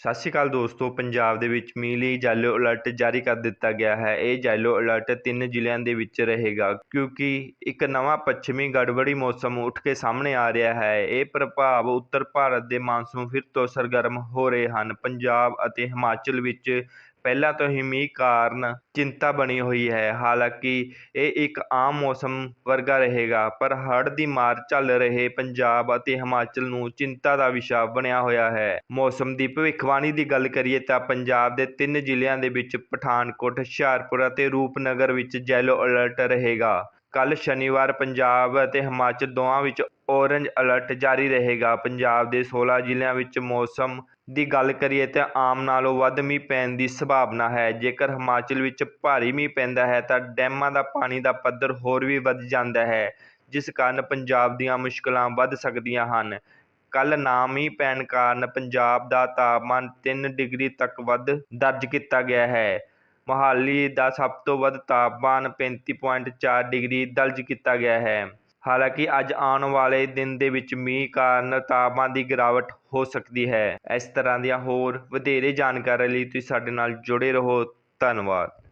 ਸਤਿ ਸ਼੍ਰੀ ਅਕਾਲ ਦੋਸਤੋ, ਪੰਜਾਬ ਦੇ ਵਿੱਚ ਮੀਂਹ ਲਈ ਯੈਲੋ ਅਲਰਟ ਜਾਰੀ ਕਰ ਦਿੱਤਾ ਗਿਆ ਹੈ। ਇਹ ਯੈਲੋ ਅਲਰਟ ਤਿੰਨ ਜ਼ਿਲ੍ਹਿਆਂ ਦੇ ਵਿੱਚ ਰਹੇਗਾ, ਕਿਉਂਕਿ ਇੱਕ ਨਵਾਂ ਪੱਛਮੀ ਗੜਬੜੀ ਮੌਸਮ ਉੱਠ ਕੇ ਸਾਹਮਣੇ ਆ ਰਿਹਾ ਹੈ। ਇਹ ਪ੍ਰਭਾਵ ਉੱਤਰ ਭਾਰਤ ਦੇ ਮਾਨਸੂਨ ਫਿਰ ਤੋਂ ਸਰਗਰਮ ਹੋ ਰਹੇ ਹਨ। ਪੰਜਾਬ ਅਤੇ ਹਿਮਾਚਲ ਵਿੱਚ ਪਹਿਲਾਂ ਤੋਂ ਹੀ ਮੀਂਹ ਕਾਰਨ ਚਿੰਤਾ ਬਣੀ ਹੋਈ ਹੈ। ਹਾਲਾਂਕਿ ਇਹ ਇੱਕ ਆਮ ਮੌਸਮ ਵਰਗਾ ਰਹੇਗਾ, ਪਰ ਹੜ੍ਹ ਦੀ ਮਾਰ ਚੱਲ ਰਹੇ ਪੰਜਾਬ ਅਤੇ ਹਿਮਾਚਲ ਨੂੰ ਚਿੰਤਾ ਦਾ ਵਿਸ਼ਾ ਬਣਿਆ ਹੋਇਆ ਹੈ। ਮੌਸਮ ਦੀ ਭਵਿੱਖਬਾਣੀ ਦੀ ਗੱਲ ਕਰੀਏ ਤਾਂ ਪੰਜਾਬ ਦੇ ਤਿੰਨ ਜ਼ਿਲ੍ਹਿਆਂ ਦੇ ਵਿੱਚ ਪਠਾਨਕੋਟ, ਹੁਸ਼ਿਆਰਪੁਰ ਅਤੇ ਰੂਪਨਗਰ ਵਿੱਚ ਯੈਲੋ ਅਲਰਟ ਰਹੇਗਾ। ਕੱਲ ਸ਼ਨੀਵਾਰ ਪੰਜਾਬ ਅਤੇ ਹਿਮਾਚਲ ਦੋਵਾਂ ਵਿੱਚ ਔਰੇਂਜ ਅਲਰਟ ਜਾਰੀ ਰਹੇਗਾ। ਪੰਜਾਬ ਦੇ 16 ਜ਼ਿਲ੍ਹਿਆਂ ਵਿੱਚ ਮੌਸਮ ਦੀ ਗੱਲ ਕਰੀਏ ਤਾਂ ਆਮ ਨਾਲੋਂ ਵੱਧ ਮੀਂਹ ਪੈਣ ਦੀ ਸੰਭਾਵਨਾ ਹੈ। ਜੇਕਰ ਹਿਮਾਚਲ ਵਿੱਚ ਭਾਰੀ ਮੀਂਹ ਪੈਂਦਾ ਹੈ ਤਾਂ ਡੈਮਾਂ ਦਾ ਪਾਣੀ ਦਾ ਪੱਧਰ ਹੋਰ ਵੀ ਵੱਧ ਜਾਂਦਾ ਹੈ, ਜਿਸ ਕਾਰਨ ਪੰਜਾਬ ਦੀਆਂ ਮੁਸ਼ਕਲਾਂ ਵੱਧ ਸਕਦੀਆਂ ਹਨ। ਕੱਲ ਨਾ ਮੀਂਹ ਪੈਣ ਕਾਰਨ ਪੰਜਾਬ ਦਾ ਤਾਪਮਾਨ 3 ਡਿਗਰੀ ਤੱਕ ਵੱਧ ਦਰਜ ਕੀਤਾ ਗਿਆ ਹੈ। ਮੋਹਾਲੀ ਦਾ ਸਭ ਤੋਂ ਵੱਧ ਤਾਪਮਾਨ 35.4 ਡਿਗਰੀ ਦਰਜ ਕੀਤਾ ਗਿਆ ਹੈ। ਹਾਲਾਂਕਿ ਅੱਜ ਆਉਣ ਵਾਲੇ ਦਿਨ ਦੇ ਵਿੱਚ ਮੀਂਹ ਕਾਰਨ ਤਾਪਮਾਨ ਦੀ ਗਿਰਾਵਟ ਹੋ ਸਕਦੀ ਹੈ। ਇਸ ਤਰ੍ਹਾਂ ਦੀਆਂ ਹੋਰ ਵਧੇਰੇ ਜਾਣਕਾਰੀ ਲਈ ਤੁਸੀਂ ਸਾਡੇ ਨਾਲ ਜੁੜੇ ਰਹੋ। ਧੰਨਵਾਦ।